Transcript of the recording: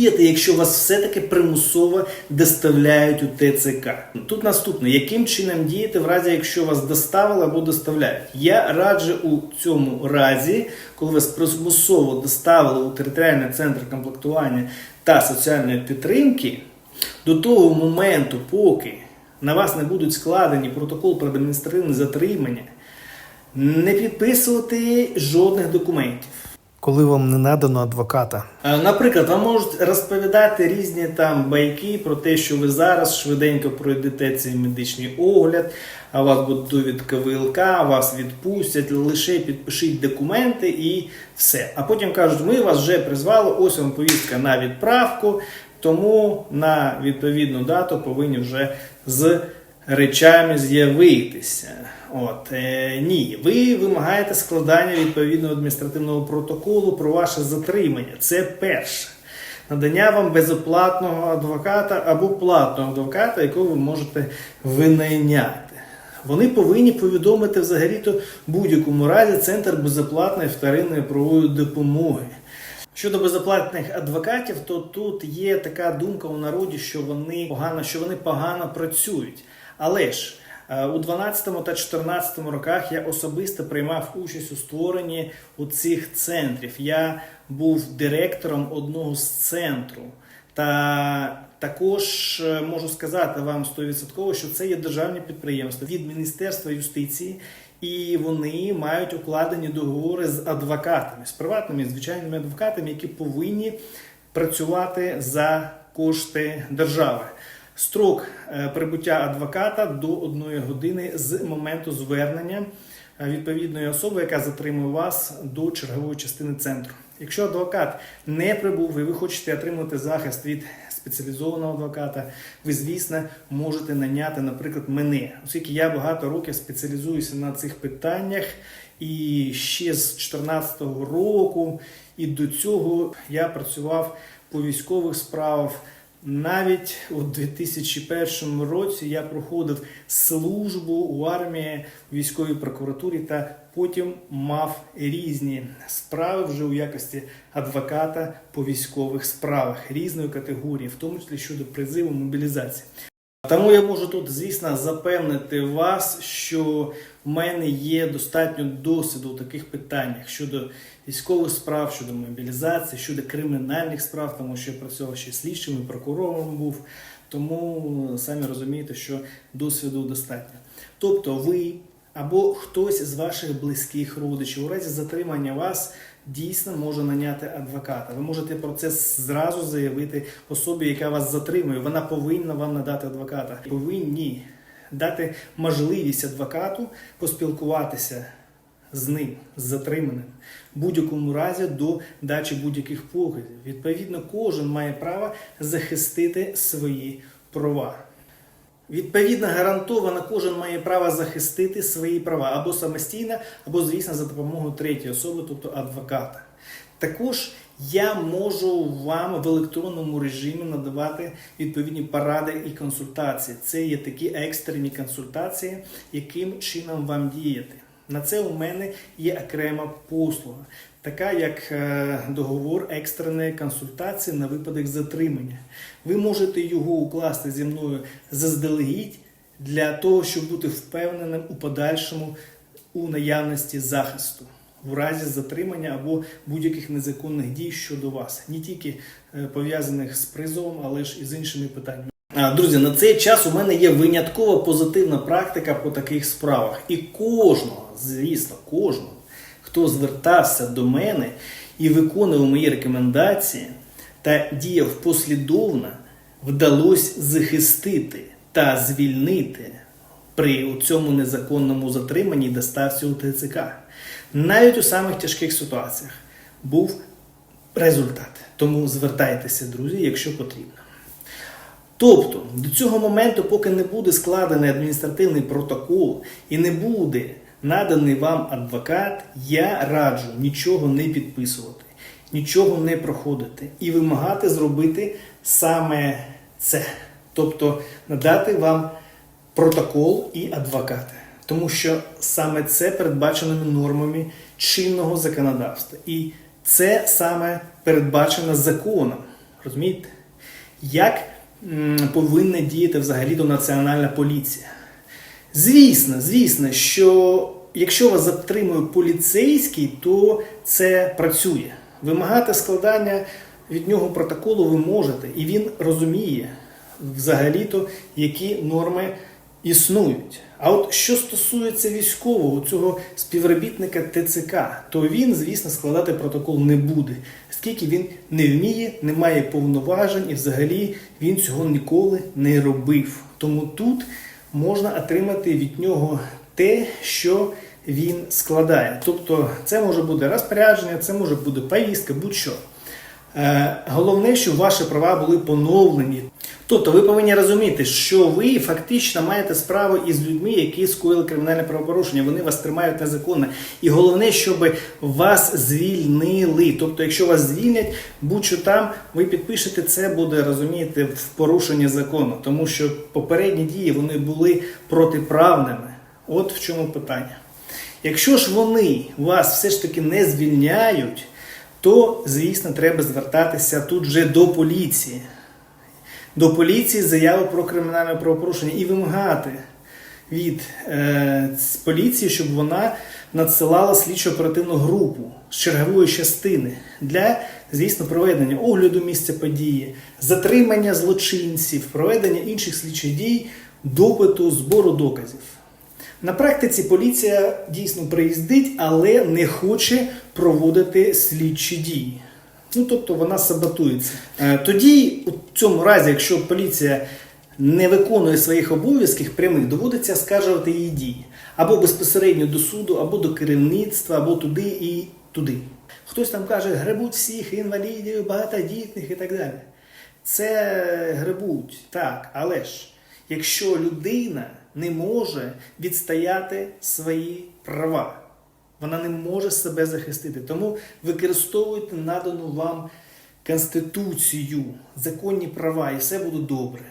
діяти, якщо вас все-таки примусово доставляють у ТЦК? Тут наступне: яким чином діяти в разі, якщо вас доставили або доставляють? Я раджу у цьому разі, коли вас примусово доставили у територіальний центр комплектування та соціальної підтримки, до того моменту, поки на вас не будуть складені протокол про адміністративне затримання, не підписувати жодних документів. Коли вам не надано адвоката. Е, Наприклад, вам можуть розповідати різні там байки про те, що ви зараз швиденько пройдете цей медичний огляд, а вас буде довідка ВЛК, вас відпустять, лише підпишіть документи і все. А потім кажуть, ми вас вже призвали, ось вам повістка на відправку, тому на відповідну дату повинні вже з речами з'явитися. От е, ні, ви вимагаєте складання відповідного адміністративного протоколу про ваше затримання. Це перше. Надання вам безоплатного адвоката або платного адвоката, якого ви можете винайняти. Вони повинні повідомити взагалі-то будь-якому разі центр безоплатної вторинної правової допомоги. Щодо безоплатних адвокатів, то тут є така думка у народі, що вони погано, що вони погано працюють. Але ж у 12 та 14 роках я особисто приймав участь у створенні у цих центрів. Я був директором одного з центру. Та також е, можу сказати вам 100%, що це є державні підприємства від Міністерства юстиції, і вони мають укладені договори з адвокатами, з приватними звичайними адвокатами, які повинні працювати за кошти держави. Строк е, прибуття адвоката до одної години з моменту звернення е, відповідної особи, яка затримує вас до чергової частини центру. Якщо адвокат не прибув і ви хочете отримати захист від спеціалізованого адвоката, ви, звісно, можете наняти, наприклад, мене, оскільки я багато років спеціалізуюся на цих питаннях, і ще з 2014 року, і до цього я працював по військових справах. Навіть у 2001 році я проходив службу у армії, військовій прокуратурі та потім мав різні справи вже у якості адвоката по військових справах різної категорії, в тому числі щодо призиву мобілізації. Тому я можу тут, звісно, запевнити вас, що в мене є достатньо досвіду у таких питаннях щодо військових справ, щодо мобілізації, щодо кримінальних справ, тому що я працював ще слідчим і прокурором був. Тому самі розумієте, що досвіду достатньо. Тобто, ви або хтось з ваших близьких родичів у разі затримання вас дійсно може наняти адвоката. Ви можете про це зразу заявити особі, яка вас затримує. Вона повинна вам надати адвоката. Повинні дати можливість адвокату поспілкуватися з ним, з затриманим, в будь-якому разі до дачі будь-яких показів. Відповідно, кожен має право захистити свої права. Відповідно, гарантовано кожен має право захистити свої права або самостійно, або, звісно, за допомогою третьої особи, тобто адвоката. Також я можу вам в електронному режимі надавати відповідні поради і консультації. Це є такі екстрені консультації, яким чином вам діяти. На це у мене є окрема послуга, така як е, договор екстреної консультації на випадок затримання. Ви можете його укласти зі мною заздалегідь для того, щоб бути впевненим у подальшому у наявності захисту в разі затримання або будь-яких незаконних дій щодо вас, не тільки е, пов'язаних з призовом, але ж і з іншими питаннями. А, Друзі, на цей час у мене є виняткова позитивна практика по таких справах. І кожного, звісно, кожного, хто звертався до мене і виконував мої рекомендації та діяв послідовно, вдалося захистити та звільнити при цьому незаконному затриманні і доставці у ТЦК. Навіть у самих тяжких ситуаціях був результат. Тому звертайтеся, друзі, якщо потрібно. Тобто, до цього моменту, поки не буде складений адміністративний протокол і не буде наданий вам адвокат, я раджу нічого не підписувати, нічого не проходити і вимагати зробити саме це. Тобто надати вам протокол і адвоката. Тому що саме це передбаченими нормами чинного законодавства. І це саме передбачено законом. Розумієте? Як повинна діяти взагалі до національна поліція? Звісно, звісно, що якщо вас затримує поліцейський, то це працює. Вимагати складання від нього протоколу ви можете, і він розуміє взагалі-то, які норми існують. А от що стосується військового, цього співробітника ТЦК, то він, звісно, складати протокол не буде, оскільки він не вміє, не має повноважень і взагалі він цього ніколи не робив. Тому тут можна отримати від нього те, що він складає. Тобто це може бути розпорядження, це може бути повістка, будь-що. Е, Головне, щоб ваші права були поновлені. Тобто ви повинні розуміти, що ви фактично маєте справу із людьми, які скоїли кримінальне правопорушення. Вони вас тримають незаконно. І головне, щоб вас звільнили. Тобто, якщо вас звільнять, будь-що там, ви підпишете це, буде розумієте, в порушення закону, тому що попередні дії вони були протиправними. От в чому питання. Якщо ж вони вас все ж таки не звільняють, то, звісно, треба звертатися тут вже до поліції. До поліції з заявою про кримінальне правопорушення і вимагати від е, поліції, щоб вона надсилала слідчо-оперативну групу з чергової частини для, звісно, проведення огляду місця події, затримання злочинців, проведення інших слідчих дій, допиту, збору доказів. На практиці поліція дійсно приїздить, але не хоче проводити слідчі дії. Ну, тобто вона саботується. Е, Тоді, у цьому разі, якщо поліція не виконує своїх обов'язків прямих, доводиться скаржувати її дії. Або безпосередньо до суду, або до керівництва, або туди і туди. Хтось там каже, гребуть всіх інвалідів, багатодітних і так далі. Це гребуть, так, але ж якщо людина не може відстояти свої права, вона не може себе захистити. Тому використовуйте надану вам Конституцію, законні права, і все буде добре.